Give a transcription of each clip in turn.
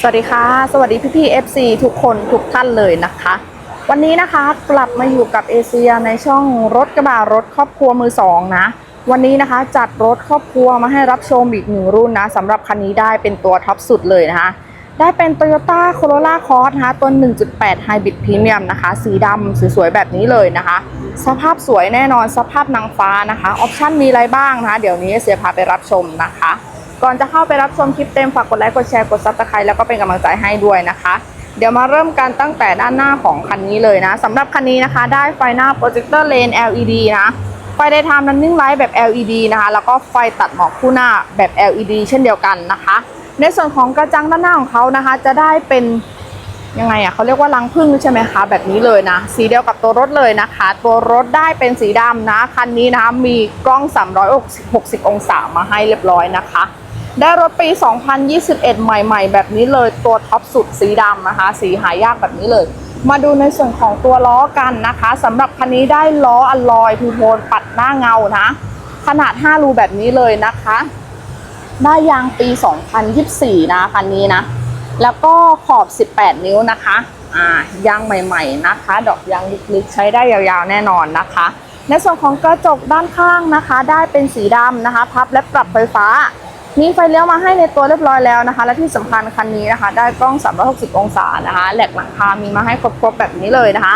สวัสดีค่ะ สวัสดีพี่พี่ๆ FC ทุกคนทุกท่านเลยนะคะ วันนี้นะคะกลับมาอยู่กับเอเชียในช่องรถกระบะรถครอบครัวมือสองนะวันนี้นะคะจัดรถครอบครัวมาให้รับชมอีกหนึ่งรุ่นนะสำหรับคันนี้ได้เป็นตัวท็อปสุดเลยนะคะได้เป็น Toyota Corolla Cross นะคะตัว 1.8 Hybrid Premium นะคะ สีดำสวยๆแบบนี้เลยนะคะ สภาพสวยแน่นอนสภาพนางฟ้านะคะ ออปชั่นมีอะไรบ้างนะคะ เดี๋ยวนี้เสียพาไปรับชมนะคะ ก่อนจะเข้าไปรับชมคลิปเต็มฝากกดไลค์กดแชร์กดซับสไครต์แล้วก็เป็นกำลังใจให้ด้วยนะคะ เดี๋ยวมาเริ่มกันตั้งแต่ด้านหน้าของคันนี้เลยนะสำหรับคันนี้นะคะ ได้ไฟหน้าโปรเจคเตอร์เลน LED นะไฟได้ทำ running light แบบ LED นะคะแล้วก็ไฟตัดหมอกคู่หน้าแบบ LED เช่นเดียวกันนะคะ ในส่วนของกระจังด้านหน้าของเขานะคะ จะได้เป็นยังไงอะเขาเรียกว่ารังผึ้งใช่ไหมคะแบบนี้เลยนะ สีเดียวกับตัวรถเลยนะคะ ตัวรถได้เป็นสีดำนะคันนี้นะคะมีกล้อง 360 องศามาให้เรียบร้อยนะคะ ได้รถปี 2021 ใหม่ ๆ แบบนี้เลย ตัวท็อปสุดสีดำนะคะ สีหายากแบบนี้เลย มาดูในส่วนของตัวล้อกันนะคะสำหรับคันนี้ได้ล้ออลลอยทูโทนปัดหน้าเงานะ ขนาด 5 รูแบบนี้เลยนะคะ ได้ยางปี 2024 นะคันนี้นะ แล้วก็ขอบ 18 นิ้วนะคะอ่ายางใหม่ ๆ นะคะ ดอกยางลึกๆ ใช้ได้ยาวๆ แน่นอนนะคะ ในส่วนของกระจกด้านข้างนะคะ ได้เป็นสีดำนะคะ พับและปรับไฟฟ้า มีไฟเลี้ยวมาให้ในตัวเรียบร้อยแล้วนะคะ และที่สำคัญคันนี้นะคะ ได้กล้อง 360 องศานะคะแหลกหลังคา มีมาให้ครบๆแบบนี้เลยนะคะ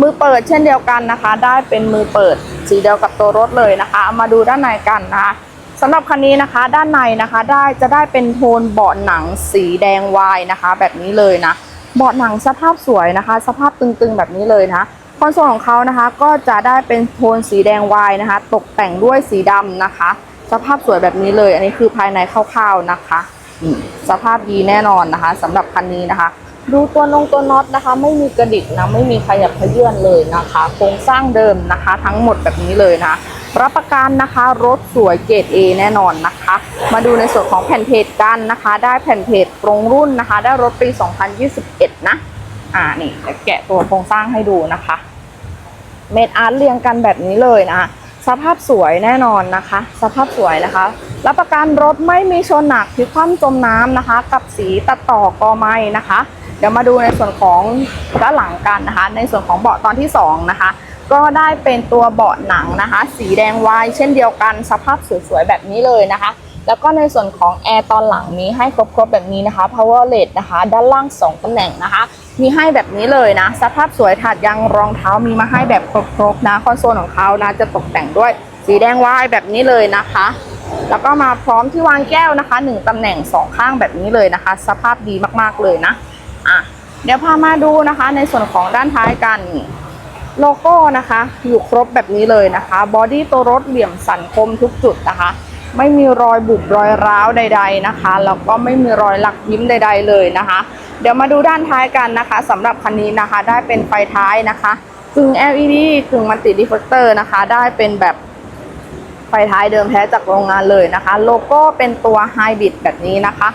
มือเปิดเช่นเดียวกันนะคะ ได้เป็นมือเปิดสีเดียวกับตัวรถเลยนะคะามาดูด้านในกันนะคะสำหรับคันนี้นะคะด้านในนะคะได้จะได้เป็นโทนเบาะหนังสีแดงวายนะคะ แบบนี้เลยนะเบาะหนังสภาพสวยนะคะ สภาพตึงๆแบบนี้เลยนะคอนโซลของเขานะคะก็จะได้เป็นโทนสีแดงวายนะคะ ตกแต่งด้วยสีดำนะคะ สภาพสวยแบบนี้เลย อันนี้คือภายในคร่าวๆนะคะอืมสภาพดีแน่นอนนะคะสำหรับคันนี้นะคะ ดูตัวนงตัวน็อตนะคะ ไม่มีกระดิกนะไม่มีขยับขยื่นเลยนะคะโครงสร้างเดิมนะคะ ทั้งหมดแบบนี้เลยนะรับประกันนะคะรถสวยเกรด A แน่นอนนะคะ มาดูในส่วนของแผ่นเพจกันนะคะ ได้แผ่นเพจตรงรุ่นนะคะ ได้รถปี 2021 นะ อ่านี่จะแกะตัวโครงสร้างให้ดูนะคะ เมดอาร์ตเรียงกันแบบนี้เลยนะ สภาพสวยแน่นอนนะคะ สภาพสวยนะคะ รับประกันรถไม่มีชนหนักพลิกคว่ำจมน้ำนะคะ กับสีตัดต่อกอไม้นะคะ เดี๋ยวมาดูในส่วนของด้านหลังกันนะคะ ในส่วนของเบาะตอนที่สองนะคะ ก็ได้เป็นตัวเบาะหนังนะคะ สีแดงวายเช่นเดียวกัน สภาพสวยๆแบบนี้เลยนะคะ แล้วก็ในส่วนของแอร์ตอนหลังมีให้ครบๆแบบนี้นะคะ power LED นะคะ ด้านล่าง 2ตำแหน่งนะคะ มีให้แบบนี้เลยนะ สภาพสวยถาดยางรองเท้ามีมาให้แบบครบๆนะ คอนโซลของเขานะจะตกแต่งด้วยสีแดงวายแบบนี้เลยนะคะ แล้วก็มาพร้อมที่วางแก้วนะคะหนึ่งตำแหน่งสองข้างแบบนี้เลยนะคะ สภาพดีมากๆเลยนะอะเดี๋ยวพามาดูนะคะ ในส่วนของด้านท้ายกันโลโก้นะคะ อยู่ครบแบบนี้เลยนะคะบอดี้ตัวรถเหลี่ยมสันคมทุกจุดนะคะ ไม่มีรอยบุบรอยร้าวใด ๆนะคะแล้วก็ไม่มีรอยหลักยิ้มใด ๆ เลยนะคะ เดี๋ยวมาดูด้านท้ายกันนะคะสำหรับคันนี้นะคะ ได้เป็นไฟท้ายนะคะกึ่ง LED กึ่งมัลติดิฟเฟกเตอร์นะคะ ได้เป็นแบบไฟท้ายเดิมแท้จากโรงงานเลยนะคะ โลโก้เป็นตัวไฮบริดแบบนี้นะคะ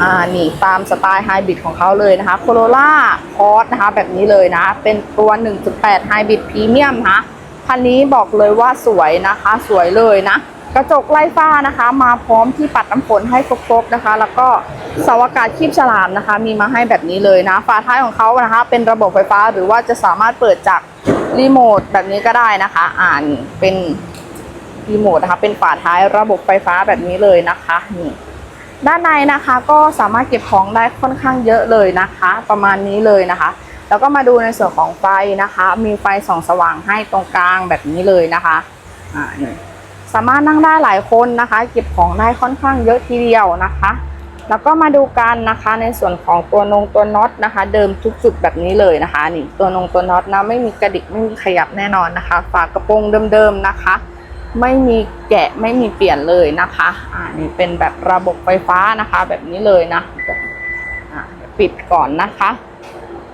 อ่านี่ตามสไตล์ไฮบริดของเขาเลยนะคะโคโรล่าคอร์สนะคะแบบนี้เลยนะ เป็นตัว 1.8ไฮบริดพรีเมียมนะคะคันนี้บอกเลยว่าสวยนะคะ สวยเลยนะ กระจกไล่ฟ้านะคะ มาพร้อมที่ปัดน้ำฝนให้ครบๆนะคะ แล้วก็เสาอากาศคีบฉลามนะคะ มีมาให้แบบนี้เลยนะฝาท้ายของเขานะคะ เป็นระบบไฟฟ้าหรือว่าจะสามารถเปิดจากรีโมทแบบนี้ก็ได้นะคะ อ่านเป็นรีโมทนะคะ เป็นฝาท้ายระบบไฟฟ้าแบบนี้เลยนะคะนี่ด้านในนะคะก็สามารถเก็บของได้ค่อนข้างเยอะเลยนะคะ ประมาณนี้เลยนะคะ แล้วก็มาดูในส่วนของไฟนะคะ มีไฟส่องสว่างให้ตรงกลางแบบนี้เลยนะคะอ่านี่ สามารถนั่งได้หลายคนนะคะ เก็บของได้ค่อนข้างเยอะทีเดียวนะคะ แล้วก็มาดูกันนะคะในส่วนของตัวนงตัวน็อตนะคะ เดิมทุกจุดแบบนี้เลยนะคะนี่ตัวนงตัวน็อตนะไม่มีกระดิกไม่มีขยับแน่นอนนะคะ ฝากระโปรงเดิมๆนะคะ ไม่มีแกะไม่มีเปลี่ยนเลยนะคะอ่านี่เป็นแบบระบบไฟฟ้านะคะ แบบนี้เลยนะปิดก่อนนะคะ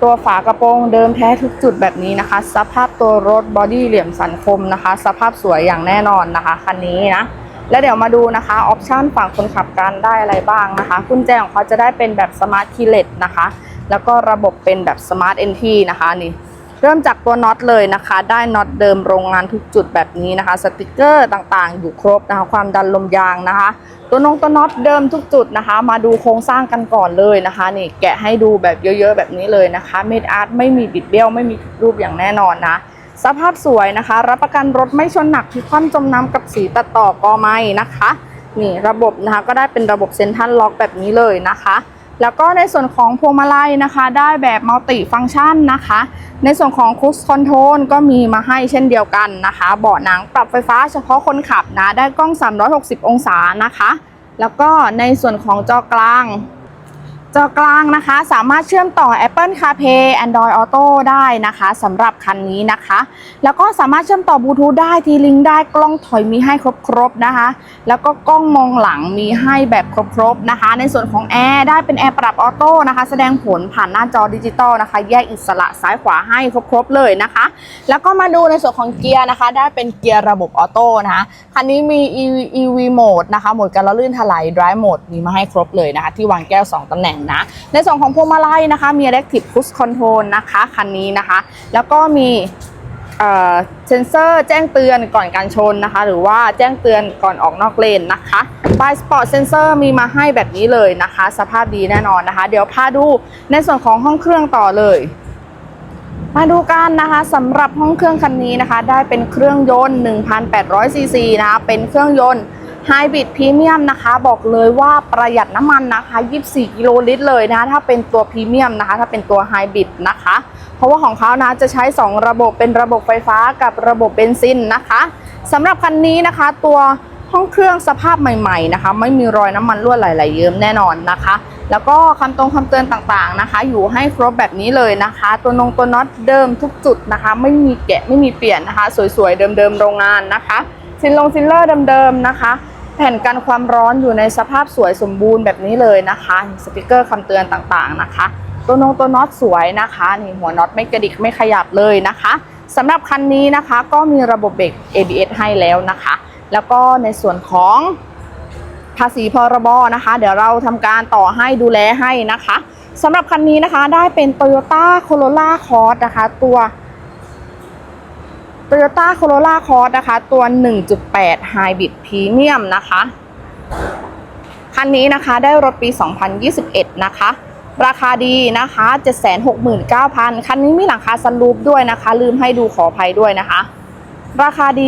ตัวฝากระโปรงเดิมแท้ทุกจุดแบบนี้นะคะ สภาพตัวรถบอดี้เหลี่ยมสันคมนะคะ สภาพสวยอย่างแน่นอนนะคะคันนี้นะ แล้วเดี๋ยวมาดูนะคะออปชันฝั่งคนขับกันได้อะไรบ้างนะคะกุญแจของเขาจะได้เป็นแบบสมาร์ทคีเลสนะคะ แล้วก็ระบบเป็นแบบสมาร์ทเอนทีนะคะนี่ เริ่มจากตัวน็อตเลยนะคะ ได้น็อตเดิมโรงงานทุกจุดแบบนี้นะคะ สติกเกอร์ต่างๆ อยู่ครบนะคะ ความดันลมยางนะคะ ตัวนงตัวน็อตเดิมทุกจุดนะคะ มาดูโครงสร้างกันก่อนเลยนะคะนี่แกะให้ดูแบบเยอะๆแบบนี้เลยนะคะเมดอาร์ตไม่มีบิดเบี้ยวไม่มีรูปอย่างแน่นอนนะสภาพสวยนะคะ รับประกันรถไม่ชนหนักที่คว่ำจมน้ำกับสีตัดต่อกอไม้นะคะ นี่ระบบนะคะก็ได้เป็นระบบเซนทรัลล็อกแบบนี้เลยนะคะ แล้วก็ในส่วนของพวงมาลัยนะคะ ได้แบบมัลติฟังก์ชันนะคะ ในส่วนของคูสคอนโทรลก็มีมาให้เช่นเดียวกันนะคะ เบาะหนังปรับไฟฟ้าเฉพาะคนขับนะ ได้กล้อง 360 องศานะคะ แล้วก็ในส่วนของจอกลาง จอกลางนะคะสามารถเชื่อมต่อ Apple CarPlay Android Auto ได้นะคะสำหรับคันนี้นะคะ แล้วก็สามารถเชื่อมต่อบลูทูธได้ทีลิงได้กล้องถอยมีให้ครบๆนะคะ แล้วก็กล้องมองหลังมีให้แบบครบๆนะคะ ในส่วนของแอร์ได้เป็นแอร์ปรับออโต้นะคะ แสดงผลผ่านหน้าจอดิจิตอลนะคะ แยกอิสระซ้ายขวาให้ครบๆเลยนะคะ แล้วก็มาดูในส่วนของเกียร์นะคะ ได้เป็นเกียร์ระบบออโต้นะคะคันนี้มี EV, EV mode นะคะโหมดการละลื่นถลาย drive mode มีมาให้ครบเลยนะคะ ที่วางแก้ว 2ตำแหน่งนะ ในส่วนของพวงมาลัยนะคะ มี electric cruise control นะคะ คันนี้นะคะ แล้วก็มีเอ่อเซนเซอร์แจ้งเตือนก่อนการชนนะคะ หรือว่าแจ้งเตือนก่อนออกนอกเลนนะคะบายสปอร์ตเซนเซอร์มีมาให้แบบนี้เลยนะคะ สภาพดีแน่นอนนะคะ เดี๋ยวพาดูในส่วนของห้องเครื่องต่อเลย มาดูกันนะคะสำหรับห้องเครื่องคันนี้นะคะ ได้เป็นเครื่องยนต์ 1,800ซีซีนะคะ เป็นเครื่องยนต์ ไฮบริดพรีเมียมนะคะ บอกเลยว่าประหยัดน้ำมันนะคะ 24 กิโลลิตรเลยนะถ้าเป็นตัวพรีเมียมนะคะ ถ้าเป็นตัวไฮบริดนะคะ เพราะว่าของเขานะจะใช้ 2 ระบบเป็นระบบไฟฟ้ากับระบบเบนซินนะคะสำหรับคันนี้นะคะตัวห้องเครื่องสภาพใหม่ๆนะคะ ไม่มีรอยน้ำมันรั่วไหลๆเยิ้มแน่นอนนะคะ แล้วก็คำตรงคำเตือนต่างๆนะคะ อยู่ให้ครบแบบนี้เลยนะคะ ตัวนงตัวน็อตเดิมทุกจุดนะคะ ไม่มีแกะไม่มีเปลี่ยนนะคะ สวยๆเดิมๆโรงงานนะคะซินลงซินเลอร์เดิมๆนะคะ แผ่นกันความร้อนอยู่ในสภาพสวยสมบูรณ์แบบนี้เลยนะคะสติกเกอร์คำเตือนต่างๆนะคะ ตัวนงตัวน็อตสวยนะคะนี่หัวน็อตไม่กระดิกไม่ขยับเลยนะคะสำหรับคันนี้นะคะก็มีระบบเบรก ABS ให้แล้วนะคะ แล้วก็ในส่วนของภาษีพรบนะคะ เดี๋ยวเราทำการต่อให้ดูแลให้นะคะสำหรับคันนี้นะคะได้เป็น Toyota Corolla Cross นะคะ ตัว Toyota Corolla Cross นะคะ ตัว 1.8 Hybrid Premium นะคะ คันนี้นะคะได้รถปี 2021 นะคะ ราคาดีนะคะ 769,000 คันนี้มีหลังคาซันรูปด้วยนะคะ ลืมให้ดูขออภัยด้วยนะคะ ราคาดี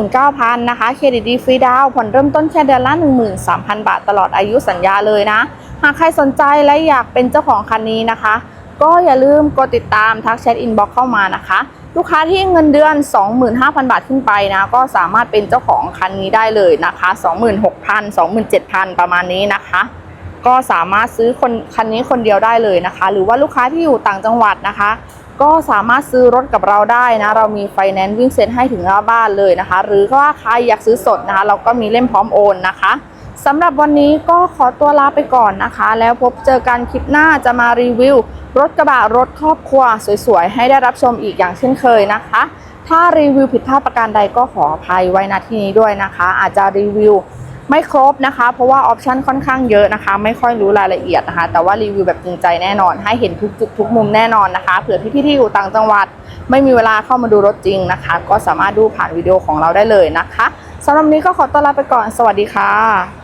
769,000 นะคะ เครดิตดีฟรีดาวผ่อนเริ่มต้นแค่เดือนละ 13,000 บาทตลอดอายุสัญญาเลยนะ หากใครสนใจและอยากเป็นเจ้าของคันนี้นะคะ ก็อย่าลืมกดติดตามทักแชทอินบ็อกเข้ามานะคะ ลูกค้าที่เงินเดือน 25,000 บาทขึ้นไปนะ ก็สามารถเป็นเจ้าของคันนี้ได้เลยนะคะ 26,000 27,000 ประมาณนี้นะคะ ก็สามารถซื้อคนคันนี้คนเดียวได้เลยนะคะ หรือว่าลูกค้าที่อยู่ต่างจังหวัดนะคะ ก็สามารถซื้อรถกับเราได้นะ เรามีไฟแนนซ์วิ่งเซ็นให้ถึงหน้าบ้านเลยนะคะ หรือว่าใครอยากซื้อสดนะคะ เราก็มีเล่มพร้อมโอนนะคะสำหรับวันนี้ก็ขอตัวลาไปก่อนนะคะ แล้วพบเจอกันคลิปหน้าจะมารีวิว รถกระบะรถครอบครัวสวยๆ ให้ได้รับชมอีกอย่างเช่นเคยนะคะ ถ้ารีวิวผิดพลาดประการใดก็ขออภัยไว้ณที่นี้ด้วยนะคะ อาจจะรีวิวไม่ครบนะคะ เพราะว่าออปชันค่อนข้างเยอะนะคะ ไม่ค่อยรู้รายละเอียดนะคะ แต่ว่ารีวิวแบบจริงใจแน่นอน ให้เห็นทุกจุดทุกมุมแน่นอนนะคะ เผื่อพี่ๆที่อยู่ต่างจังหวัด ไม่มีเวลาเข้ามาดูรถจริงนะคะ ก็สามารถดูผ่านวิดีโอของเราได้เลยนะคะสำหรับนนี้ก็ขอต้อนรับไปก่อน สวัสดีค่ะ